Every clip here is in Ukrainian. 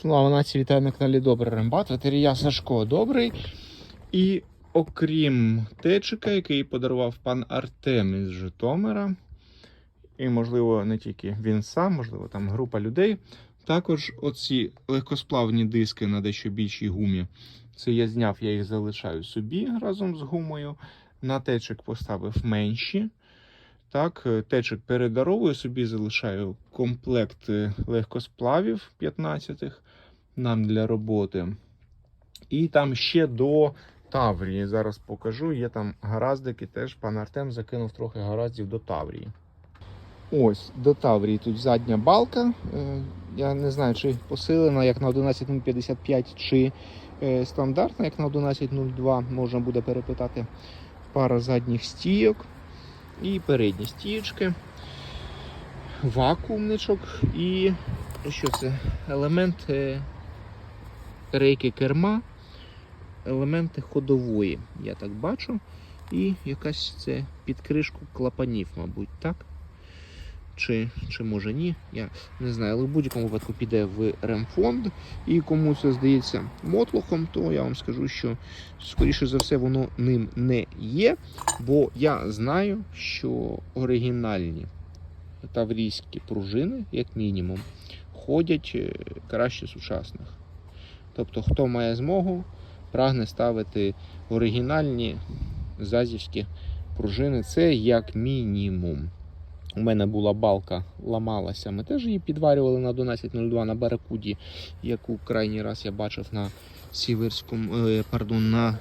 Слава нації, вітаю на каналі Добрий Рембат. Ветерія Сашко Добрий. І окрім течика, який подарував пан Артем із Житомира, і, можливо, не тільки він сам, можливо, там група людей. Також оці легкосплавні диски на дещо більшій гумі. Це я зняв, я їх залишаю собі разом з гумою. На течик поставив менші. Так, е, течик передаровую, собі залишаю комплект е, легкосплавів 15-х нам для роботи. І там ще до Таврії. Зараз покажу. Є там гараздики, теж пан Артем закинув трохи гараздів до Таврії. Ось, до Таврії тут задня балка. Е, Я не знаю, чи посилена як на 11.055, чи стандартна, як на 11.02, можна буде перепитати. Пара задніх стійок і передні стічки, вакуумничок і що це? Елемент е, рейки керма, елементи ходової, я так бачу. І якась це підкришку клапанів, мабуть, так? Чи, чи може ні, я не знаю, але в будь-якому випадку піде в ремфонд. І кому це здається мотлохом, то я вам скажу, що скоріше за все воно ним не є. Бо я знаю, що оригінальні таврійські пружини, як мінімум, ходять е, краще сучасних. Тобто, хто має змогу, прагне ставити оригінальні зазівські пружини, це як мінімум. У мене була балка, ламалася. Ми теж її підварювали на 12.02 на Баракуді, яку крайній раз я бачив на Сіверському, е, пардон, на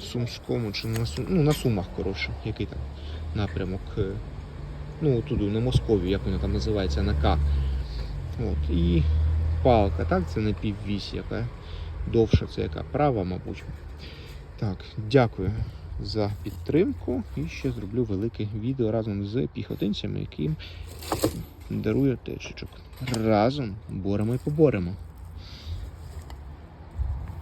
Сумському чи на ну, на Сумах, коротше, який там напрямок. е, Ну, туди, на Московію, як вона там називається, на К. От, і палка, так, це не піввісь, яка довша, це яка права, мабуть. Так, дякую за підтримку. І ще зроблю велике відео разом з піхотинцями, яким дарую течечок. Разом боремо і поборемо.